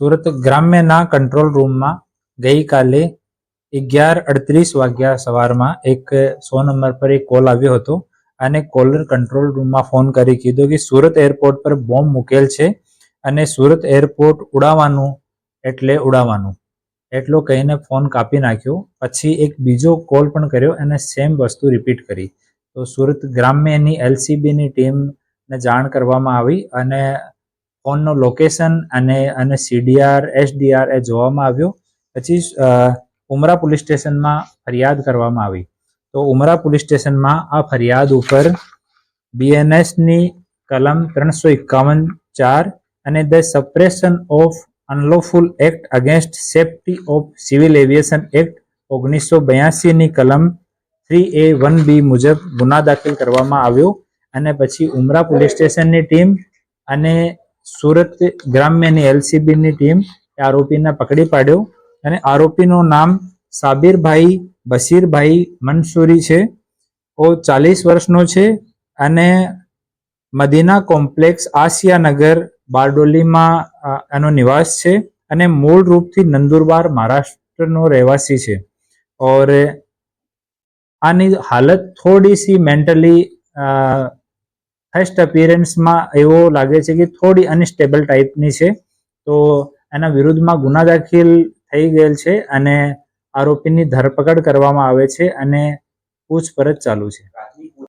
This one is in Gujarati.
સુરત ગ્રામ્યના કંટ્રોલ રૂમમાં ગઈકાલે અગિયાર અડત્રીસ વાગ્યા સવારમાં એક સો નંબર પર એક કોલ આવ્યો હતો અને કોલર કંટ્રોલ રૂમમાં ફોન કરી કીધું કે સુરત એરપોર્ટ પર બોમ્બ મૂકેલ છે અને સુરત એરપોર્ટ ઉડાવવાનું, એટલે ઉડાવવાનું. એટલો કહીને ફોન કાપી નાખ્યો. પછી એક બીજો કોલ પણ કર્યો અને સેમ વસ્તુ રિપીટ કરી. તો સુરત ગ્રામ્યની એલસીબીની ટીમને જાણ કરવામાં આવી અને ફોનનો લોકેશન અને અને સીડીઆર એસડીઆર એ જોવામાં આવ્યો. પછી ઉમરા પોલીસ સ્ટેશનમાં ફરિયાદ કરવામાં આવી. તો ઉમરા પોલીસ સ્ટેશનમાં આ ફરિયાદ ઉપર બીએનએસની કલમ ત્રણસો એકાવન ચાર અને the suppression of unlawful act against safety of civil aviation act ઓગણીસો બ્યાસીની કલમ થ્રી એ વન બી મુજબ ગુના દાખલ કરવામાં આવ્યો. અને પછી ઉમરા પોલીસ સ્ટેશનની ટીમ અને સુરત ગ્રામ્યની એલસીબીની ટીમ આરોપીને પકડી પાડ્યો અને આરોપીનું નામ સાબિરભાઈ, બશીરભાઈ મંસૂરી છે. ઓ ચાલીસ વર્ષનો છે અને મદીના કોમ્પ્લેક્સ આસિયાનગર બારડોલીમાં એનો નિવાસ છે અને મૂળ રૂપથી નંદુરબાર મહારાષ્ટ્રનો રહેવાસી છે. ઓર આની હાલત થોડી સી મેન્ટલી ફર્સ્ટ અપિયરન્સમાં એવો લાગે છે કે થોડી અનસ્ટેબલ ટાઈપની છે. તો એના વિરુદ્ધમાં ગુના દાખલ થઈ ગયેલ છે અને આરોપીની ધરપકડ કરવામાં આવે છે અને પૂછપરછ ચાલુ છે.